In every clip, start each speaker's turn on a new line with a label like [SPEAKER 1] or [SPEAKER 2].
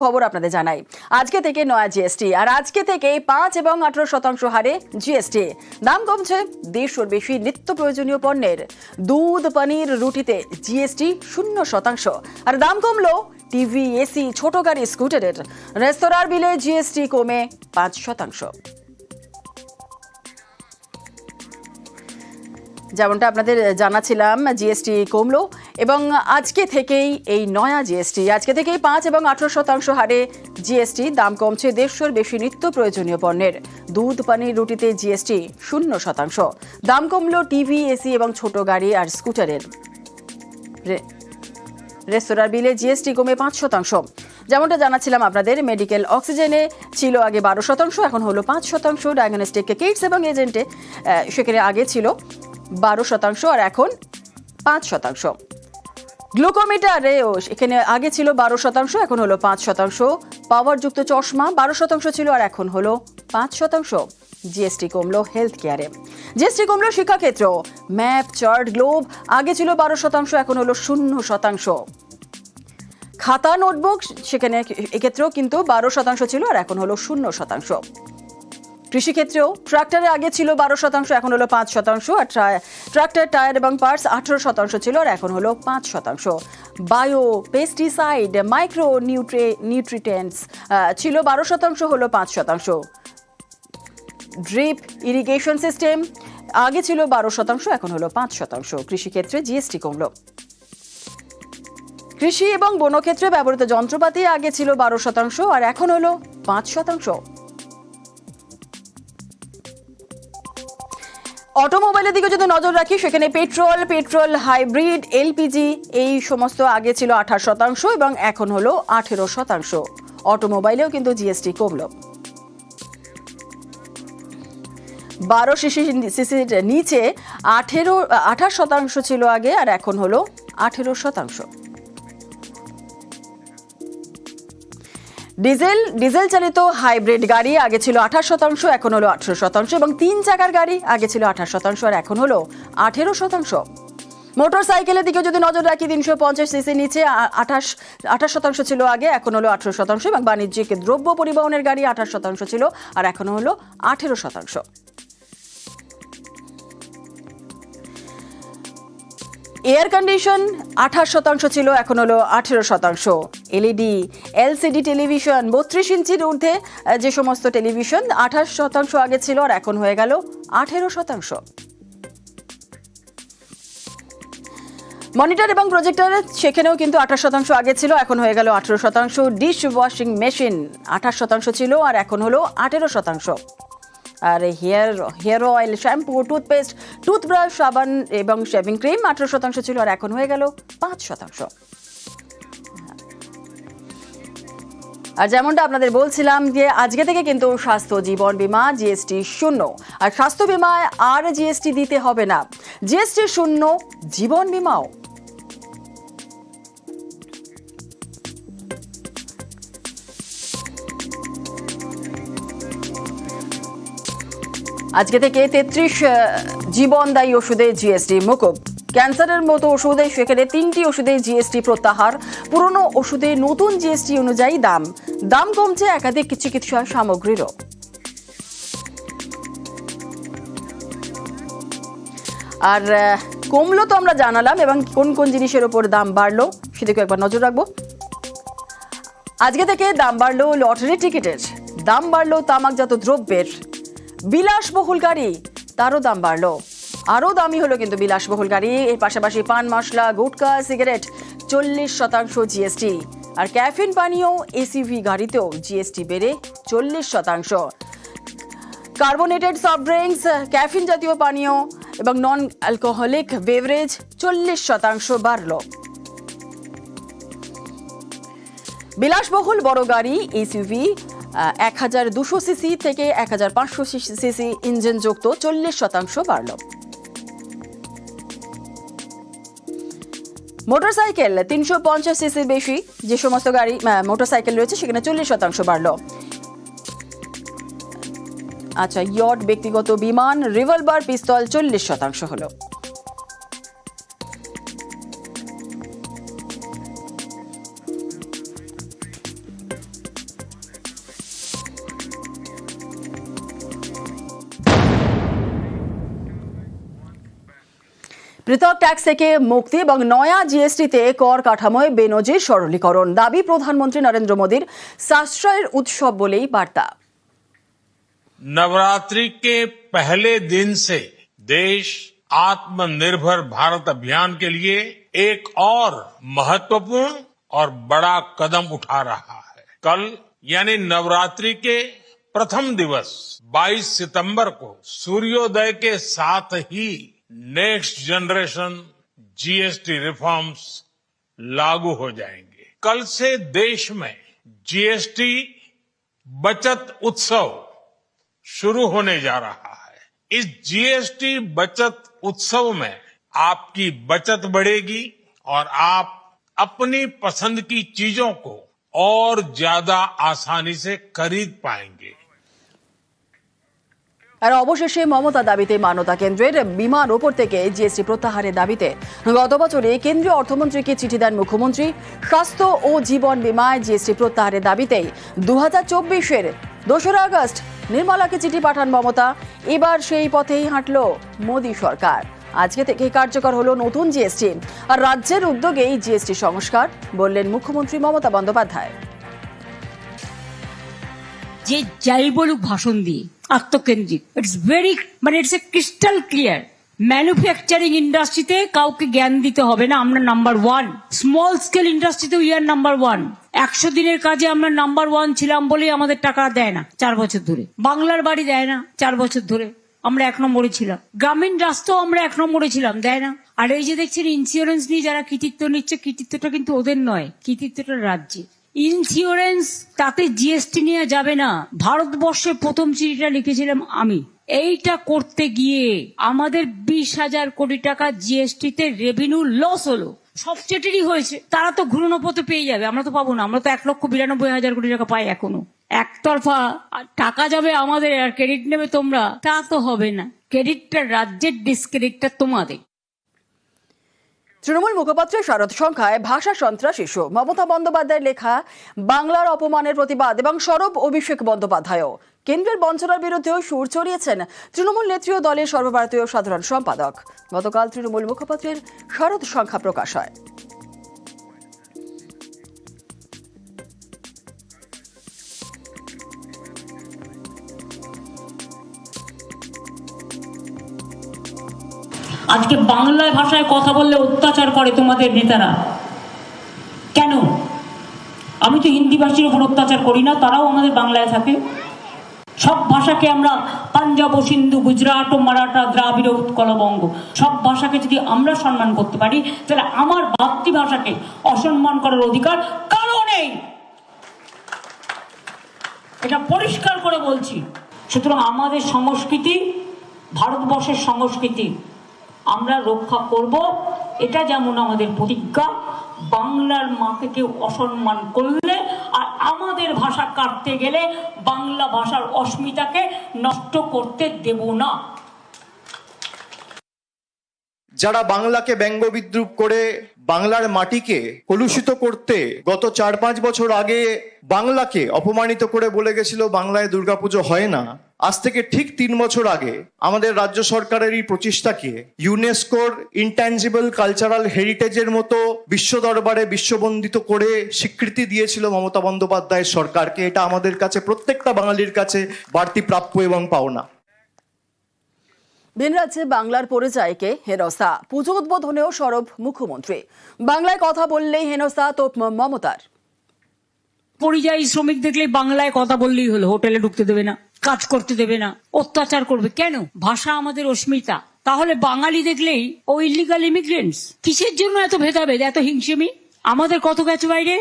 [SPEAKER 1] খবর আপনাদের জানাই। আজকে থেকে নয়া জিএসটি আর আজকে থেকে পাঁচ এবং আঠারো শতাংশ হারে জিএসটি দাম কমছে দেড়শোর বেশি নিত্য প্রয়োজনীয় পণ্যের। দুধ, পনির, রুটিতে জিএসটি শূন্য শতাংশ। আর দাম কমলো টিভি এসি ছোট গাড়ি, স্কুটারের। রেস্তোরাঁর বিলে জিএসটি কমে পাঁচ শতাংশ। যেমনটা আপনাদের জানাছিলাম জিএসটি কমলো এবং আজকে থেকেই এই নয়া জিএসটি আজকে থেকেই পাঁচ এবং আঠারো শতাংশ হারে জিএসটি দাম কমছে দেড়শোর বেশি নিত্য প্রয়োজনীয় পণ্যের। দুধ, পানির রুটিতে জিএসটি শূন্য শতাংশ। দাম কমলো টিভি এসি এবং ছোট গাড়ি আর স্কুটারের। রেস্তোরাঁর বিলে জিএসটি কমে পাঁচ শতাংশ। যেমনটা জানাচ্ছিলাম আপনাদের, মেডিকেল অক্সিজেনে ছিল আগে বারো শতাংশ, এখন হলো পাঁচ শতাংশ। ডায়াগনস্টিক কিটস এবং এজেন্টে সেখানে আগে ছিল বারো শতাংশ আর এখন পাঁচ শতাংশ। গ্লুকোমিটারেও এখানে আগে ছিল বারো শতাংশ, এখন হলো পাঁচ শতাংশ। পাওয়ারযুক্ত চশমা বারো শতাংশ ছিল আর এখন হলো পাঁচ শতাংশ। জিএসটি কমলো হেলথ কেয়ারে জিএসটি কমলো শিক্ষাক্ষেত্র। ম্যাপ, চার্ট, গ্লোব, আগে ছিল বারো শতাংশ, এখন হলো শূন্য শতাংশ। খাতা, নোটবুক, সেখানে এক্ষেত্রেও কিন্তু বারো শতাংশ ছিল আর এখন হলো শূন্য শতাংশ। কৃষিক্ষেত্রেও ট্রাক্টরে আগে ছিল বারো শতাংশ, এখন হলো পাঁচ শতাংশ। আর ট্রা- ট্রাক্টর, টায়ার এবং পার্টস আঠেরো শতাংশ ছিল আর এখন হলো পাঁচ শতাংশ। বায়ো পেস্টিসাইড মাইক্রো নিউট্রে নিউট্রিটেন্টস ছিল বারো শতাংশ, হলো পাঁচ শতাংশ। ড্রিপ ইরিগেশন সিস্টেম, আগে ছিল বারো শতাংশ, এখন হলো পাঁচ শতাংশ। কৃষিক্ষেত্রে জিএসটি কমল। কৃষি এবং বনক্ষেত্রে ব্যবহৃত যন্ত্রপাতি আগে ছিল বারো শতাংশ, আর এখন হলো পাঁচ শতাংশ। অটোমোবাইলের দিকে যদি নজর রাখি, সেখানে পেট্রোল পেট্রোল হাইব্রিড, এলপিজি, এই সমস্ত আগে ছিল আঠাশ শতাংশ এবং এখন হলো আঠেরো শতাংশ। অটোমোবাইলেও কিন্তু জিএসটি কমলো। বারো সিসি সিসির নিচে আঠেরো, আঠাশ শতাংশ ছিল আগে আর এখন হলো আঠেরো শতাংশ। ডিজেল ডিজেল চালিত হাইব্রিড গাড়ি আগে ছিল আঠাশ শতাংশ, এখন হলো আঠেরো শতাংশ এবং তিন চাকার গাড়ি আগে ছিল আঠাশ শতাংশ আর এখন হলো আঠেরো শতাংশ। মোটর সাইকেলের দিকে যদি নজর রাখি, তিনশো পঞ্চাশ সিসি নিচে আঠাশ আঠাশ শতাংশ ছিল আগে, এখন হলো আঠেরো শতাংশ এবং বাণিজ্যিক দ্রব্য পরিবহনের গাড়ি আঠাশ শতাংশ ছিল আর এখন হলো আঠেরো শতাংশ। এয়ার কন্ডিশন আঠাশ শতাংশ ছিল, এখন হলো আঠেরো শতাংশ। এলইডি, এলসিডি টেলিভিশন বত্রিশ ইঞ্চির ঊর্ধ্বে, যে সমস্ত টেলিভিশন আঠাশ শতাংশ আগে ছিল আর এখন হয়ে গেল আঠেরো শতাংশ। মনিটর এবং প্রজেক্টর সেখানেও কিন্তু আঠাশ শতাংশ আগে ছিল, এখন হয়ে গেল আঠেরো শতাংশ। ডিশ ওয়াশিং মেশিন আঠাশ শতাংশ ছিল আর এখন হলো আঠেরো শতাংশ। আর hair hair oil shampoo toothpaste toothbrush সাবান এবং শেভিং ক্রিম আঠেরো শতাংশ ছিল আর এখন হয়ে গেল পাঁচ শতাংশ। আর যেমনটা আপনাদের বলছিলাম যে আজকে থেকে কিন্তু স্বাস্থ্য জীবন বীমা জিএসটি শূন্য। আর স্বাস্থ্য বিমায় আর জিএসটি দিতে হবে না। জিএসটি শূন্য, জীবন বীমাও। আজকে থেকে তেত্রিশ জীবনদায়ী ওষুধে জিএসটি মুকুব। ক্যান্সারের মতো ওষুধে সেখানে তিনটি ওষুধে জিএসটি প্রত্যাহার। পুরনো ওষুধে নতুন জিএসটি অনুযায়ী দাম। দাম কমছে একাধিক চিকিৎসা সামগ্রীরও। আর কমলো তো আমরা জানালাম এবং কোন কোন জিনিসের ওপর দাম বাড়লো সেদিকে একবার নজর রাখব। আজকে থেকে দাম বাড়লো লটারি টিকিটের। দাম বাড়লো তামাকজাত দ্রব্যের। বিলাসবহুল গাড়ি, তারও দাম বাড়লো। আরও দামি হলো কিন্তু বিলাসবহুল গাড়ি। এর পাশাপাশি পান, মশলা, গুটকা, সিগারেট, চল্লিশ শতাংশ জিএসটি আর ক্যাফিন পানীয় এসিভি গাড়িতেও জিএসটি বেড়ে চল্লিশ শতাংশ। কার্বোনেটেড সফট ড্রিঙ্কস, ক্যাফিন জাতীয় পানীয় এবং নন অ্যালকোহলিক বেভারেজ চল্লিশ শতাংশ বাড়ল। বিলাসবহুল বড় গাড়ি এসইউভি এক হাজার দুশো সিসি থেকে এক হাজার পাঁচশো সিসি ইঞ্জিন যুক্ত চল্লিশ শতাংশ বাড়ল। মোটরসাইকেল তিনশো পঞ্চাশ সিসি বেশি, যে সমস্ত গাড়ি মোটরসাইকেল রয়েছে, সেখানে চল্লিশ শতাংশ বাড়ল। আচ্ছা ইয়ট ব্যক্তিগত বিমান, রিভলভার, পিস্তল চল্লিশ শতাংশ হলো। পৃথক ট্যাক্স থেকে মুক্তি এবং নয়া জিএসটিতে কর কাঠামোয় বেনজির সরলীকরণ দাবি প্রধানমন্ত্রী নরেন্দ্র মোদীর সাশ্রয়ের উৎসব বলেই বার্তা
[SPEAKER 2] नवरात्रि के पहले दिन से देश आत्मनिर्भर भारत अभियान के लिए एक और महत्वपूर्ण और बड़ा कदम उठा रहा है कल यानी नवरात्रि के प्रथम दिवस 22 सितंबर को सूर्योदय के साथ ही नेक्स्ट जनरेशन जीएसटी रिफॉर्म्स लागू हो जाएँगे। कल से देश में जीएसटी बचत उत्सव शुरू होने जा रहा है। इस जीएसटी बचत उत्सव में आपकी बचत बढ़ेगी और आप अपनी पसंद की चीज़ों को और ज़्यादा आसानी से खरीद पाएँगे।
[SPEAKER 1] আর অবশেষে মমতা দাবিতে মানতা কেন্দ্রের বিমান ওপর থেকে জিএসটি প্রত্যাহারের দাবিতে গত বছরে কেন্দ্রীয় অর্থমন্ত্রীকে চিঠি দেন মুখ্যমন্ত্রী, স্বাস্থ্য ও জীবন বিমায় জিএসটি প্রত্যাহারের দাবিতেই দু হাজার চব্বিশের দোসরা আগস্ট নির্মলাকে চিঠি পাঠান মমতা। এবার সেই পথেই হাঁটল মোদী সরকার। আজকে থেকে কার্যকর হলো নতুন জিএসটি। আর রাজ্যের উদ্যোগেই জিএসটি সংস্কার, বললেন মুখ্যমন্ত্রী মমতা বন্দ্যোপাধ্যায়।
[SPEAKER 3] যে যাই বলুক ভাষণ দিয়ে, আত্মকেন্দ্রিক। ইটস ভেরি মানে it's a crystal clear manufacturing ইন্ডাস্ট্রিতে কাউকে জ্ঞান দিতে হবে না, আমরা নাম্বার ওয়ান স্মল স্কেল ইন্ডাস্ট্রিতে উই আর নাম্বার ওয়ান একশো দিনের কাজে আমরা নাম্বার ওয়ান ছিলাম বলেই আমাদের টাকা দেয় না, চার বছর ধরে। বাংলার বাড়ি দেয় না, চার বছর ধরে। আমরা এক নম্বরে ছিলাম। গ্রামীণ রাস্তাও আমরা এক নম্বরে ছিলাম, দেয় না। আর এই যে দেখছেন ইন্স্যুরেন্স নিয়ে যারা কৃতিত্ব নিচ্ছে, কৃতিত্বটা কিন্তু ওদের নয়, কৃতিত্বটা রাজ্যের। ইন্স্যুরেন্স তাতে জিএসটি নিয়ে যাবে না। ভারতবর্ষে প্রথম চিঠিটা লিখেছিলাম আমি। এইটা করতে গিয়ে আমাদের বিশ হাজার কোটি টাকা জিএসটি তে রেভিনিউ লস হলো। সব হয়েছে। তারা তো ঘূর্ণপথে পেয়ে যাবে। আমরা তো পাবো না। আমরা তো এক লক্ষ বিরানব্বই হাজার কোটি টাকা পাই এখনও। একতরফা টাকা যাবে আমাদের আর ক্রেডিট নেবে তোমরা। তা তো হবে না। ক্রেডিটটা রাজ্যের ডিসক্রেডিটটা তোমাদের।
[SPEAKER 1] তৃণমূল মুখপাত্রের শারদ সংখ্যায় ভাষা সন্ত্রাস ইস্যু। মমতা বন্দ্যোপাধ্যায়ের লেখা, বাংলার অপমানের প্রতিবাদ এবং সরব অভিষেক বন্দ্যোপাধ্যায়ও। কেন্দ্রের বঞ্চনার বিরুদ্ধেও সুর চড়িয়েছেন তৃণমূল নেত্রী দলের সর্বভারতীয় সাধারণ সম্পাদক। গতকাল তৃণমূল মুখপাত্রের শরৎ সংখ্যা প্রকাশ হয়।
[SPEAKER 3] আজকে বাংলায় ভাষায় কথা বললে অত্যাচার করে তোমাদের নেতারা। কেন? আমি তো হিন্দি ভাষীর উপর অত্যাচার করি না, তারাও আমাদের বাংলায় থাকে। সব ভাষাকে আমরা পাঞ্জাব ও সিন্ধু, গুজরাট ও মারাঠা, দ্রাবিড়, উৎকলবঙ্গ, সব ভাষাকে যদি আমরা সম্মান করতে পারি, তাহলে আমার মাতৃভাষাকে অসম্মান করার অধিকার কারও নেই। এটা পরিষ্কার করে বলছি। সুতরাং আমাদের সংস্কৃতি, ভারতবর্ষের সংস্কৃতি আমরা রক্ষা করব। এটা যেমন আমাদের প্রতিজ্ঞা, বাংলার মাকে কেউ অসম্মান করলে আর আমাদের ভাষা কাটতে গেলে বাংলা ভাষার অস্মিতাকে নষ্ট করতে দেব না।
[SPEAKER 4] যারা বাংলাকে ব্যঙ্গ বিদ্রুপ করে বাংলার মাটিকে কলুষিত করতে গত চার পাঁচ বছর আগে বাংলাকে অপমানিত করে বলে গেছিল, বাংলায় দুর্গাপুজো হয় না। আজ থেকে ঠিক তিন বছর আগে আমাদের রাজ্য সরকারের এই প্রচেষ্টাকে ইউনেস্কোর ইনট্যাঞ্জিবল কালচারাল হেরিটেজের মতো বিশ্ব দরবারে বিশ্ববন্দিত করে স্বীকৃতি দিয়েছিল মমতা বন্দ্যোপাধ্যায়ের সরকারকে। এটা আমাদের কাছে প্রত্যেকটা বাঙালির কাছে বাড়তি প্রাপ্য এবং পাওনা।
[SPEAKER 1] ভিন রাজ্যে বাংলার পরিচয়কে হেনস্থা পুজো উদ্বোধনেও সরব মুখ্যমন্ত্রী। বাংলায় কথা বললেই হেনস্থা তোপ মমতার।
[SPEAKER 3] পরিযায়ী শ্রমিক দেখলে বাংলায় কথা বললেই হলো হোটেলে ঢুকতে দেবে না। কাজ করতে দেবে না, অত্যাচার করবে। কেন? ভাষা আমাদের অস্মিতা। তাহলে বাঙালি দেখলেই, ও ইলিগাল ইমিগ্রেন্টস কিসের জন্য এত ভেদাভেদ, এত হিংসেমি? আমাদের কত গেছে বাইরে?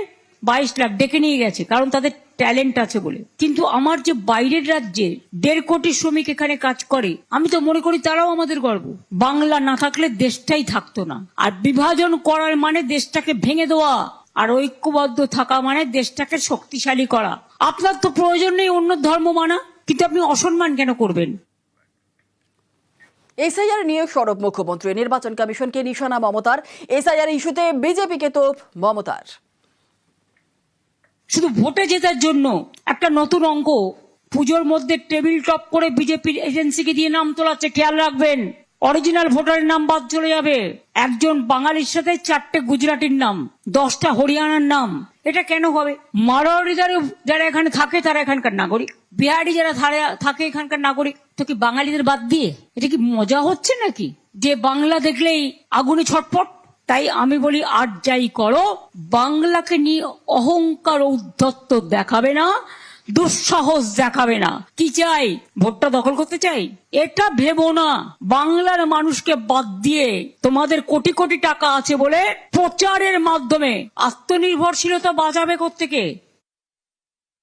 [SPEAKER 3] বাইশ লাখ ডেকে নিয়ে গেছে, কারণ তাদের ট্যালেন্ট আছে বলে। কিন্তু আমার যে বাইরের রাজ্যে দেড় কোটি শ্রমিক এখানে কাজ করে, আমি তো মনে করি তারাও আমাদের গর্ব। বাংলা না থাকলে দেশটাই থাকতো না। আর বিভাজন করার মানে দেশটাকে ভেঙে দেওয়া, আর ঐক্যবদ্ধ থাকা মানে দেশটাকে শক্তিশালী করা। আপনার তো প্রয়োজন নেই অন্য ধর্ম মানা। কিন্তু আপনি অসম্মান কেন করবেন?
[SPEAKER 1] এসআইআর নিয়ে সরব মুখ্যমন্ত্রী নির্বাচন কমিশনকে নিশানা মমতার। এসআইআর ইস্যুতে বিজেপিকে তোপ মমতার।
[SPEAKER 3] শুধু ভোটে জেতার জন্য একটা নতুন অঙ্ক পুজোর মধ্যে টেবিল টপ করে বিজেপির এজেন্সিকে দিয়ে নাম তোলাচ্ছে খেয়াল রাখবেন। অরিজিনাল ভোটারের নাম বাদ চলে যাবে। একজন বাঙালির সাথে চারটে গুজরাটির নাম দশটা হরিয়ানার নাম। এটা কেন হবে? মারোয়ারি যারা যারা এখানে থাকে তারা এখানকার নাগরিক। বিহারি যারা থাকে এখানকার নাগরিক, তো কি বাঙালিদের বাদ দিয়ে? এটা কি মজা হচ্ছে নাকি? যে বাংলা দেখলেই আগুনে ছটপট তাই আমি বলি, আর যাই করো, বাংলাকে নিয়ে অহংকার উদ্ধত্ত দেখাবে না, দুঃসাহস দেখাবে না। কি চাই? ভোটটা দখল করতে চাই? এটা ভেবো না। বাংলার মানুষকে বাদ দিয়ে তোমাদের কোটি কোটি টাকা আছে বলে প্রচারের মাধ্যমে আত্মনির্ভরশীলতা বাঁচাবে থেকে